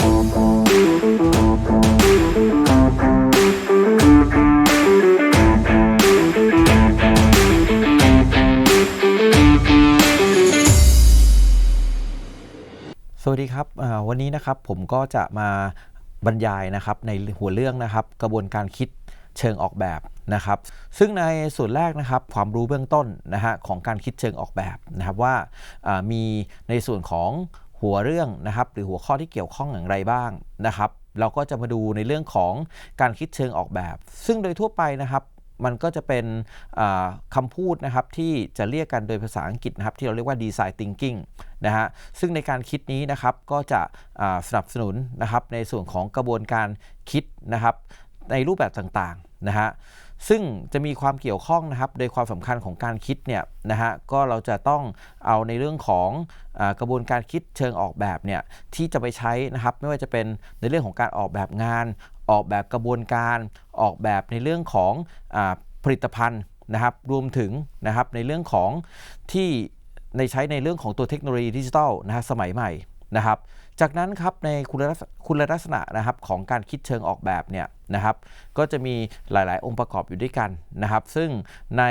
สวัสดีครับวันนี้นะครับผมก็จะมาบรรยายนะครับในหัวเรื่องนะครับ กระบวนการคิดเชิงออกแบบนะครับ ซึ่งในส่วนแรกนะครับความรู้เบื้องต้นนะฮะของการคิดเชิงออกแบบนะครับว่ามีในส่วนของ หัวเรื่องนะครับ หรือหัวข้อที่เกี่ยวข้องอย่างไรบ้างนะครับ เราก็จะมาดูในเรื่องของการคิดเชิงออกแบบ ซึ่งโดยทั่วไปนะครับมันก็จะเป็นอ่าคำพูดนะครับที่จะเรียกกันโดยภาษาอังกฤษนะครับที่เราเรียกว่า design thinking นะฮะซึ่งในการคิดนี้นะครับก็จะสนับสนุนนะครับในส่วนของกระบวนการคิดนะครับในรูปแบบต่างๆนะฮะ ซึ่งจะมีความเกี่ยวข้องนะครับ โดยความสำคัญของการคิดเนี่ยนะฮะก็เราจะต้องเอาในเรื่องของอกระบวนการคิดเชิงออกแบบเนี่ยที่จะไปใช้นะครับ ไม่ว่าจะเป็นในเรื่องของการออกแบบงาน ออกแบบกระบวนการ ออกแบบในเรื่องของอผลิตภัณฑ์นะครับ รวมถึงนะครับในเรื่องของที่ในใช้ในเรื่องของตัวเทคโนโลยีดิจิทัลนะฮะสมัยใหม่นะครับ จากนั้นครับในคุณลักษณะนะครับของการคิดเชิงออกแบบเนี่ย นะครับ ก็จะมีหลาย ๆ องค์ประกอบอยู่ด้วยกันนะครับ ซึ่งใน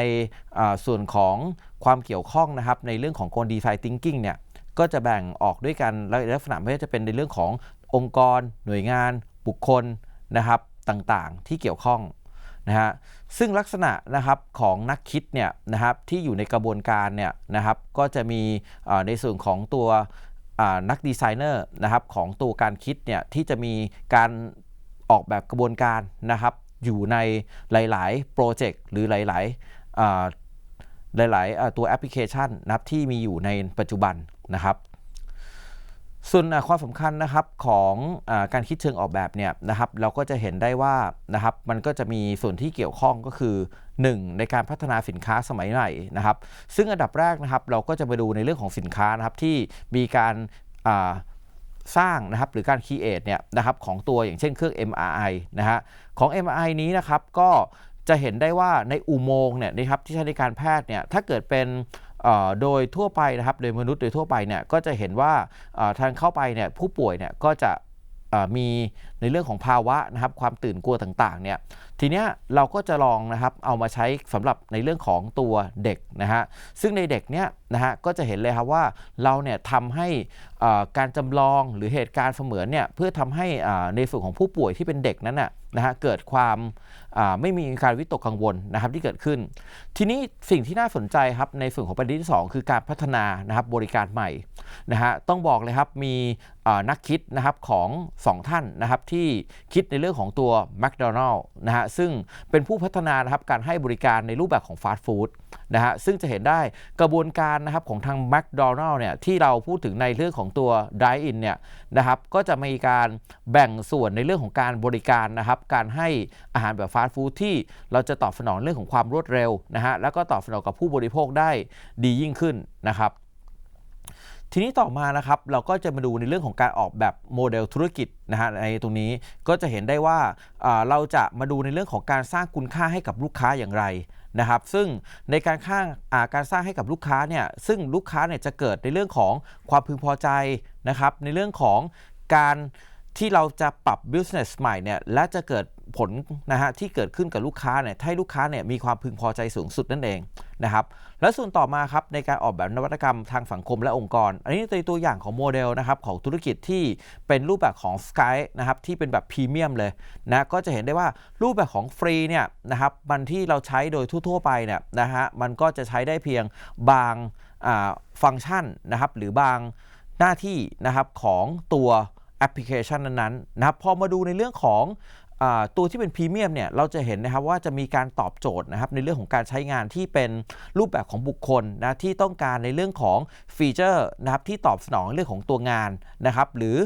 ส่วนของความเกี่ยวข้องนะครับ ในเรื่องของกลดีไซน์ทิงกิ้งเนี่ยก็จะแบ่งออกด้วยกันลักษณะไม่ว่าจะเป็นในเรื่องขององค์กร หน่วยงาน บุคคลนะครับต่างๆ ที่เกี่ยวข้องนะฮะซึ่งลักษณะนะครับของนักคิดเนี่ยนะครับที่อยู่ในกระบวนการเนี่ยนะครับก็จะมีในส่วนของตัวนักดีไซเนอร์นะครับของตัวการคิดเนี่ยที่จะมีการ ออกแบบกระบวนการนะครับ อยู่ในหลาย ๆ โปรเจกต์หรือหลายๆหลาย ๆ ตัวแอปพลิเคชันนะครับที่มีอยู่ในปัจจุบันนะครับ ส่วนความสำคัญนะครับของอการคิดเชิงออกแบบเนี่ยนะครับเราก็จะเห็นได้ว่านะครับมันก็จะมีส่วนที่เกี่ยวข้องก็คือ 1. ในการพัฒนาสินค้าสมัยใหม่นะครับ ซึ่งอันดับแรกนะครับเราก็จะมาดูในเรื่องของสินค้านะครับที่มีการ สร้างนะครับหรือการ create เนี่ยนะครับของตัวอย่างเช่นเครื่อง MRI นะฮะของ MRI นี้นะครับก็จะเห็นได้ว่าในอุโมงค์เนี่ยนะครับที่ใช้ในการแพทย์เนี่ยถ้าเกิดเป็นโดยทั่วไปนะครับโดยมนุษย์โดยทั่วไปเนี่ยก็จะเห็นว่าทางเข้าไปเนี่ยผู้ป่วยเนี่ยก็จะ มีในเรื่องของภาวะนะครับความตื่นกลัวต่างๆเนี่ยทีเนี้ยเราก็จะลองนะครับเอามาใช้สำหรับในเรื่องของตัวเด็กนะฮะซึ่งในเด็กเนี่ยนะฮะก็จะเห็นเลยครับว่าเราเนี่ยทำให้การจำลองหรือเหตุการณ์เสมือนเนี่ยเพื่อทำให้ในส่วนของผู้ป่วยที่เป็นเด็กนั้นน่ะนะฮะเกิดความไม่มีการวิตกกังวลนะครับที่เกิดขึ้น ทีนี้สิ่งที่น่าสนใจครับในส่วนของประเด็นที่ 2 คือการพัฒนานะครับบริการใหม่นะฮะต้องบอกเลยครับมี นักคิดนะครับของ2ท่านนะครับที่คิดในเรื่องของตัว McDonald นะฮะซึ่งเป็นผู้พัฒนานะครับการให้บริการในรูปแบบของฟาสต์ฟู้ดนะฮะซึ่งจะเห็นได้กระบวนการนะครับของทาง McDonald เนี่ยที่เราพูดถึงในเรื่องของตัว Dine In เนี่ยนะครับก็จะมีการแบ่งส่วนในเรื่องของการบริการนะครับการให้อาหารแบบฟาสต์ฟู้ดที่เราจะตอบสนองเรื่องของความรวดเร็วนะฮะแล้วก็ตอบสนองกับผู้บริโภคได้ดียิ่งขึ้นนะครับ ทีนี้ต่อมานะครับเราก็จะมาดูในเรื่องของการออกแบบโมเดลธุรกิจนะฮะในตรงนี้ก็จะเห็นได้ว่าเราจะมาดูในเรื่องของการสร้างคุณค่าให้กับลูกค้าอย่างไรนะครับซึ่งในการข้างาการสร้างให้กับลูกค้าเนี่ยซึ่งลูกค้าเนี่ยจะเกิดในเรื่องของความพึงพอใจนะครับในเรื่องของการ ที่เราจะปรับ business ใหม่เนี่ยและจะเกิดผลนะฮะที่เกิดขึ้นกับลูกค้าเนี่ยให้ลูกค้าเนี่ยมีความพึงพอใจสูงสุดนั่นเองนะครับและส่วนต่อมาครับในการออกแบบนวัตกรรมทางสังคมและองค์กร อันนี้เป็นตัวอย่างของโมเดลนะครับของธุรกิจที่เป็นรูปแบบของ Sky นะครับที่เป็นแบบพรีเมียมเลยนะก็จะเห็นได้ว่ารูปแบบของฟรีเนี่ยนะครับมันที่เราใช้โดยทั่วๆไปเนี่ยนะฮะมันก็จะใช้ได้เพียงบางฟังก์ชันนะครับหรือบางหน้าที่นะครับของตัว แอปพลิเคชันนั้นๆนะครับพอมาดูในเรื่องของตัวที่เป็นพรีเมียมเนี่ยเราจะเห็นนะครับว่าจะมีการตอบโจทย์นะครับในเรื่องของการใช้งานที่เป็นรูปแบบของบุคคลนะที่ต้องการในเรื่องของฟีเจอร์นะครับที่ตอบสนองเรื่องของตัวงานนะครับหรือ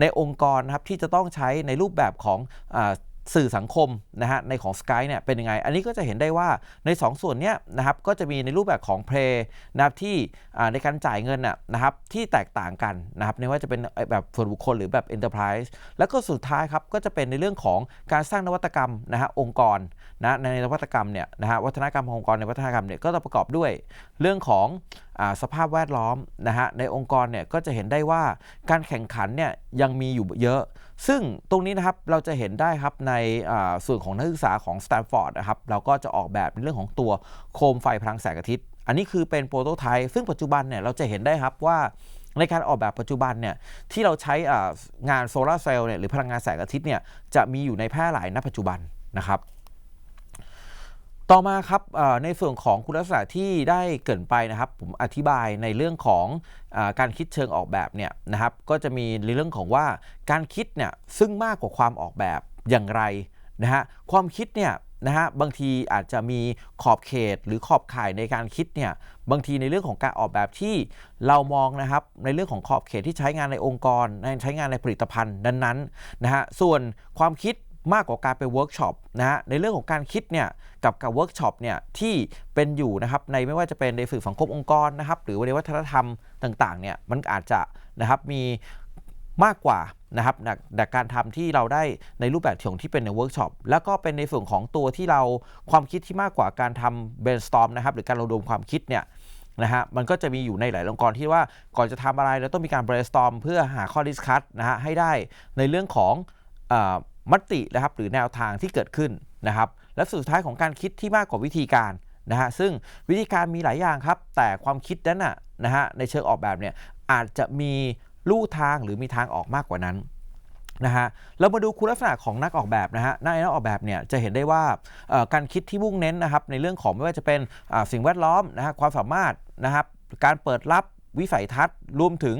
ในองค์กรนะครับที่จะต้องใช้ในรูปแบบของ สื่อสังคมนะฮะในของ Sky เนี่ยเป็นยังไง อันนี้ก็จะเห็นได้ว่าใน 2ส่วนเนี้ยนะครับก็จะมีในรูปแบบของ Play นะครับที่ในการจ่ายเงินน่ะนะครับที่แตกต่างกันนะครับไม่ว่าจะเป็นแบบส่วนบุคคลหรือแบบ Enterprise แล้วก็สุดท้ายครับก็จะเป็นในเรื่องของการสร้างนวัตกรรมนะฮะองค์กรนะในนวัตกรรมเนี่ยนะฮะวัฒนกรรมขององค์กรในวัฒนกรรมเนี่ยก็จะประกอบด้วยเรื่องของอสภาพแวดล้อมนะฮะในองค์กรเนี่ยก็จะเห็นได้ว่าการแข่งขันเนี่ยยังมีอยู่เยอะซึ่งตรงนี้นะครับเราจะเห็นได้ครับในส่วนของนักศึกษาของสแตนฟอร์ดนะครับเราก็จะออกแบบในเรื่องของตัวโคมไฟพลังแสงอาทิตย์ อันนี้คือเป็นโปรโตไทป์ซึ่งปัจจุบันเนี่ยเราจะเห็นได้ครับว่าในการออกแบบปัจจุบันเนี่ยที่เราใช้งานโซลาร์เซลล์เนี่ยหรือพลังงานแสงอาทิตย์เนี่ยจะมีอยู่ในแพร่หลายณปัจจุบันนะครับ ต่อมาครับในส่วนของคุณลักษณะที่ได้เกินไปนะครับ ผมอธิบายในเรื่องของอการคิดเชิงออกแบบเนี่ยนะครับก็จะมีในเรื่องของว่าการคิดเนี่ยซึ่งมากกว่าความออกแบบอย่างไรนะฮะความคิดเนี่ยนะฮะบางทีอาจจะมีขอบเขตหรือขอบข่ายในการคิดเนี่ยบางทีในเรื่องของการออกแบบที่เรามองนะครับในเรื่องของขอบเขตที่ใช้งานในองค์กรในใช้งานในผลิตภัณฑ์นั้นๆนะฮะส่วนความคิด มากกว่าการไปเวิร์กช็อปนะฮะในเรื่องของการคิดเนี่ยกับการเวิร์กช็อปเนี่ยที่เป็นอยู่นะครับในไม่ว่าจะเป็นในสื่อสังคมองค์กรนะครับหรือในวัฒนธรรมต่างๆเนี่ยมันอาจจะนะครับมีมากกว่านะครับจากการทำที่เราได้ในรูปแบบของที่เป็นในเวิร์กช็อปแล้วก็เป็นในส่วนของตัวที่เราความคิดที่มากกว่าการทำ brainstorm นะครับหรือการระดมความคิดเนี่ยนะฮะมันก็จะมีอยู่ในหลายองค์กรที่ว่าก่อนจะทำอะไรเราต้องมีการ brainstorm เพื่อหาข้อ discuss นะฮะให้ได้ในเรื่องของ มตินะครับหรือแนวทางที่เกิดขึ้นนะครับ และสุดท้ายของการคิดที่มากกว่าวิธีการนะฮะซึ่งวิธีการมีหลายอย่างครับ แต่ความคิดนั้นนะนะฮะในเชิงออกแบบเนี่ยอาจจะมีลู่ทางหรือมีทางออกมากกว่านั้นนะฮะเรามาดูคุณลักษณะของนักออกแบบนะฮะนักออกแบบเนี่ยจะเห็นได้ว่าการคิดที่มุ่งเน้นนะครับในเรื่องของไม่ว่าจะเป็นสิ่งแวดล้อมนะฮะความสามารถนะครับการเปิดรับ วิสัยทัศน์ รวมถึง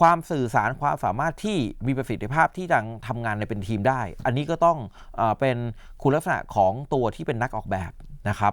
ความสื่อสารความสามารถที่มีประสิทธิภาพที่จะทำงานในเป็นทีมได้ อันนี้ก็ต้องเออเป็นคุณลักษณะของตัวที่เป็นนักออกแบบนะครับ